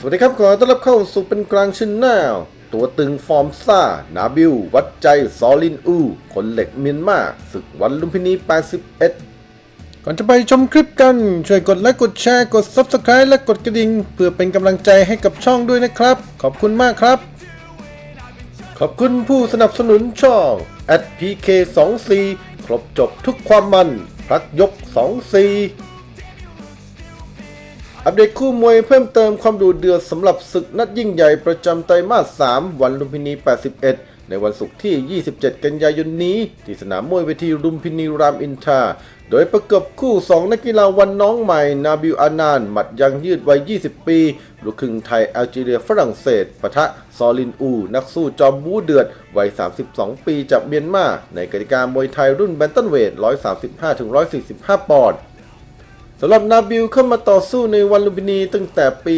สวัสดีครับ ขอต้อนรับเข้าสู่เป็นกลางชินแนลตัวตึงฟอร์มซ่า นาบิววัดใจ ซอลินอู คนเหล็กเมียนมาศึกวันลุมพินี 81 ก่อนจะไปชมคลิปกัน ช่วยกดไลค์กดแชร์กด Subscribe และกดกระดิ่ง เพื่อเป็นกำลังใจให้กับช่องด้วยนะครับ ขอบคุณมากครับ ขอบคุณผู้สนับสนุนช่อง @pk24 ครบจบทุกความมันพลักยก 24 อัปเดตคู่มวยเพิ่มเติมความดูเดือดสำหรับศึกนัดยิ่งใหญ่ประจำไตรมาส 3 วันลุมพินี 81 ในวันศุกร์ที่ 27 กันยายนนี้ ที่สนามมวยเวทีลุมพินีรามอินทราโดยประกบคู่ 2 นักกีฬาวันน้องใหม่ นาบิลอานาน หมัดยังยืดวัย 20 ปี ลูกครึ่งไทยแอลจีเรียฝรั่งเศสปะทะ ซอลินอู นักสู้จอมบูเดือด วัย 32 ปีจากเมียนมา ในกติกามวยไทยรุ่นแบนตันเวท 135-145 ปอนด์ สำหรับนาบิลเข้ามาต่อสู้ในวันลุมพินีตั้งแต่ปี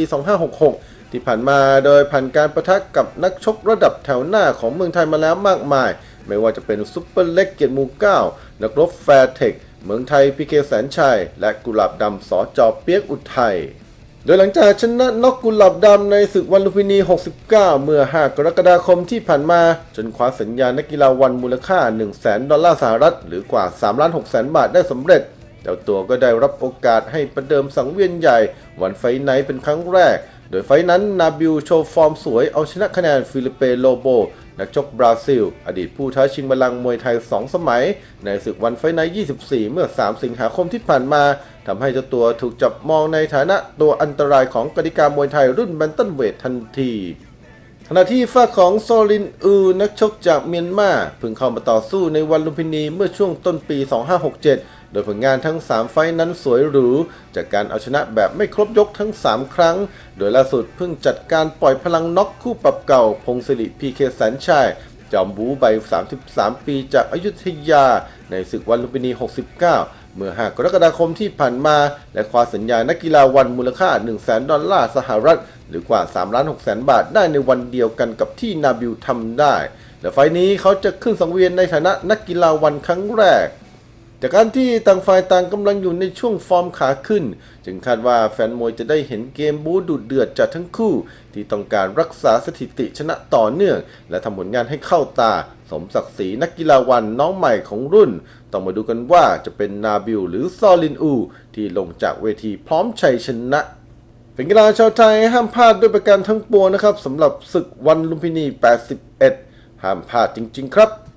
2566 ที่ผ่านมาโดยผ่านการประทะกับนักชกระดับแถวหน้าของเมืองไทยมาแล้วมากมาย ไม่ว่าจะเป็นซุปเปอร์เล็กเกียรติมูเก้านักรบแฟร์เทค เมืองไทยพีเคแสนชัย และกุหลาบดำสอจอเปียกอุทัยโดยหลังจากชนะน็อกกุหลาบดำในศึกวันลุมพินี 69 เมื่อ 5 กรกฎาคมที่ผ่านมา จนคว้าสัญญานักกีฬาวันมูลค่า 1 0 0 0 0 0 ดอลลาร์สหรัฐ หรือกว่า3ล้าน6แสนบาทได้สำเร็จ เจ้าตัวก็ได้รับโอกาสให้ประเดิมสังเวียนใหญ่ วันไฟไนเป็นครั้งแรก โดยไฟนั้นนาบิลโชว์ฟอร์มสวยเอาชนะคะแนนฟิลิเปโลโบ นักชกบราซิล อดีตผู้ท้าชิงบัลลังก์มวยไทย 2 สมัย ในศึกวันไฟไน24 เมื่อ 3 สิงหาคมที่ผ่านมาทำให้เจ้าตัวถูกจับมองในฐานะตัวอันตรายของกติกามวยไทยรุ่นแบนตันเวททันทีขณะที่ฝ้าของโซลินอูนักชกจากเมียนมาเพิ่งเข้ามาต่อสู้ในวันลุมพินีเมื่อช่วงต้นปี 2567 โดยผลงานทั้ง 3 ไฟนั้นสวยหรู จากการเอาชนะแบบไม่ครบยกทั้ง 3 ครั้ง โดยล่าสุดเพิ่งจัดการปล่อยพลังน็อกคู่ปรับเก่า พงศิริพีเคแสนชัยจอมบูใบ 33 ปีจากอายุทยา ในศึกวันลุมพินี 69 เมื่อ 5 กรกฎาคมที่ผ่านมา และคว้าสัญญานักกีฬาวันมูลค่า 1 0 0 0 0แดอลลาร์สหรัฐ หรือกว่า3ล้าน6แสนบาทได้ในวันเดียวกันกับที่นาบิลทำได้ และไฟนี้เขาจะขึ้นสังเวียนในฐานะนักกีฬาวันครั้งแรก จากการที่ต่างฝ่ายต่างกำลังอยู่ในช่วงฟอร์มขาขึ้น จึงคาดว่าแฟนมวยจะได้เห็นเกมบู๊ดุเดือดจากทั้งคู่ ที่ต้องการรักษาสถิติชนะต่อเนื่อง และทำผลงานให้เข้าตา สมศักดิ์ศรีนักกีฬาวันน้องใหม่ของรุ่น ต้องมาดูกันว่าจะเป็นนาบิลหรือซอลินอู ที่ลงจากเวทีพร้อมชัยชนะเป็นกีฬาชาวไทยห้ามพลาดด้วยประการทั้งปวงนะครับสำหรับศึกวันลุมพินี 81 ห้ามพลาดจริง ๆ ครับ